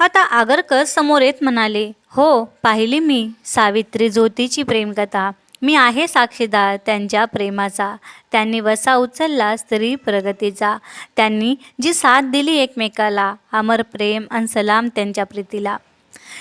आता आगरकर समोर येत म्हणाले हो पाहिली मी सावित्री ज्योतीची प्रेमकथा. मी आहे साक्षीदार त्यांच्या प्रेमाचा. त्यांनी वसा उचलला स्त्री प्रगतीचा. त्यांनी जी साथ दिली एकमेकाला अमर प्रेम अन सलाम त्यांच्या प्रीतीला.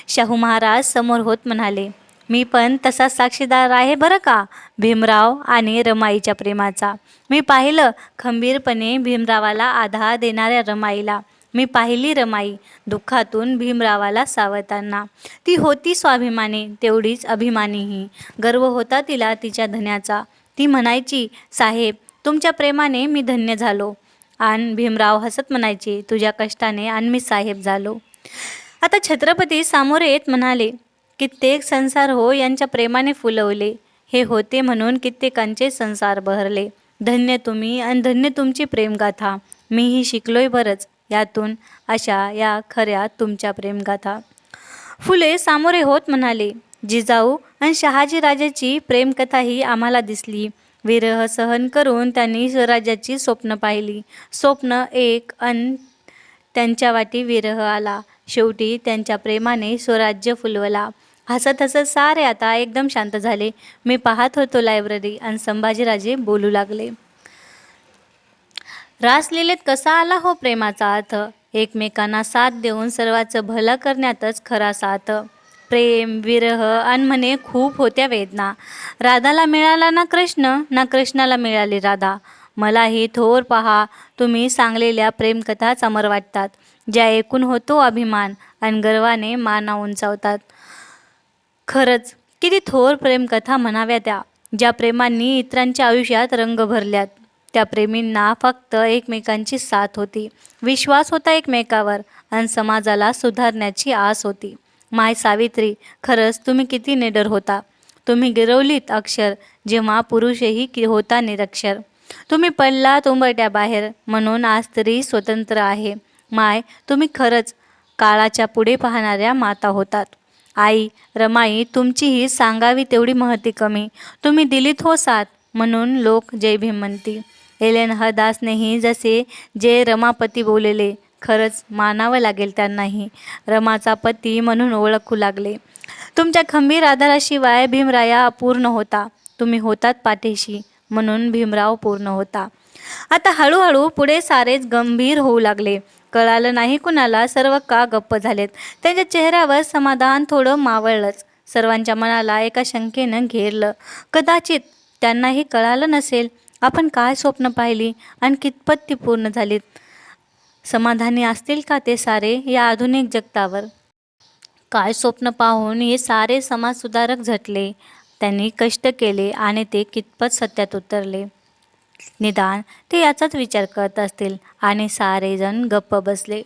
शाहू महाराज समोर होत म्हणाले मी पण तसा साक्षीदार आहे बरं का? भीमराव आणि रमाईच्या प्रेमाचा. मी पाहिलं खंबीरपणे भीमरावाला आधार देणाऱ्या रमाईला. मी पाहिली रमाई दुःखातून भीमरावाला सावताना ती होती स्वाभिमानी तेवढीच अभिमानीही. गर्व होता तिला तिच्या धन्याचा. ती म्हणायची साहेब तुमच्या प्रेमाने मी धन्य झालो. आणि भीमराव हसत म्हणायचे तुझ्या कष्टाने आणि मी साहेब झालो. आता छत्रपती सामोरे येत म्हणाले कित्येक संसार हो यांच्या प्रेमाने फुलवले. हे होते म्हणून कित्येकांचे संसार बहरले. धन्य तुम्ही आणि धन्य तुमची प्रेमगाथा. मीही शिकलोय बरंच. यातून अशा या खऱ्या तुमच्या प्रेमगाथा. फुले सामोरे होत म्हणाले जिजाऊ आणि शहाजीराजाची प्रेमकथाही आम्हाला दिसली. विरह सहन करून त्यांनी स्वराज्याची स्वप्न पाहिली. स्वप्न एक अन त्यांच्या वाटी विरह आला. शेवटी त्यांच्या प्रेमाने स्वराज्य फुलवला. हसत हसत सारे आता एकदम शांत झाले. मी पाहत होतो लायब्ररी आणि संभाजीराजे बोलू लागले. रासलीलेत कसा आला हो प्रेमाचा अर्थ? एकमेकांना साथ देऊन सर्वाचं भलं करण्यातच खरा साथ. प्रेम विरह अनमने म्हणे खूप होत्या वेदना. राधाला मिळाला ना कृष्ण? ना कृष्णाला मिळाली राधा. मलाही थोर पहा तुम्ही सांगलेल्या प्रेमकथाच अमर वाटतात. ज्या ऐकून होतो अभिमान आणि गर्वाने माना उंचावतात. खरंच किती थोर प्रेमकथा म्हणाव्या त्या ज्या प्रेमांनी इतरांच्या आयुष्यात रंग भरल्यात. त्या प्रेमींना फक्त एकमेकांची साथ होती. विश्वास होता एकमेकावर आणि समाजाला सुधारण्याची आस होती. माय सावित्री खरंच तुम्ही किती निडर होता. तुम्ही गिरवलीत अक्षर जेव्हा पुरुषही की होता निरक्षर. तुम्ही पडलात उंबरट्या बाहेर म्हणून आज तरी स्वतंत्र आहे. माय तुम्ही खरंच काळाच्या पुढे पाहणाऱ्या माता होतात. आई रमाई तुमची ही सांगावी तेवढी महती कमी. तुम्ही दिलीत हो साथ म्हणून लोक जय भीम म्हणती. एलेन हदासनेही जसे जे रमापती बोलले खरंच मानावं लागेल त्यांनाही. रमाचा पती म्हणून ओळखू लागले. तुमच्या खंबीर आधाराशिवाय भीमराया अपूर्ण होता. तुम्ही होतात पाठीशी म्हणून भीमराव पूर्ण होता. आता हळूहळू पुढे सारेच गंभीर होऊ लागले. कळालं नाही कुणाला सर्व का गप्प झालेत. त्यांच्या चेहऱ्यावर समाधान थोडं मावळलंच. सर्वांच्या मनाला एका शंकेनं घेरलं. कदाचित त्यांनाही कळालं नसेल आपण काय स्वप्न पाहिली आणि कितपत ती पूर्ण झालीत? समाधानी असतील का ते सारे या आधुनिक जगतावर? काय स्वप्न पाहून हे सारे समाजसुधारक झटले? त्यांनी कष्ट केले आणि ते कितपत सत्यात उतरले? निदान ते याचाच विचार करत असतील आणि सारेजण गप्प बसले.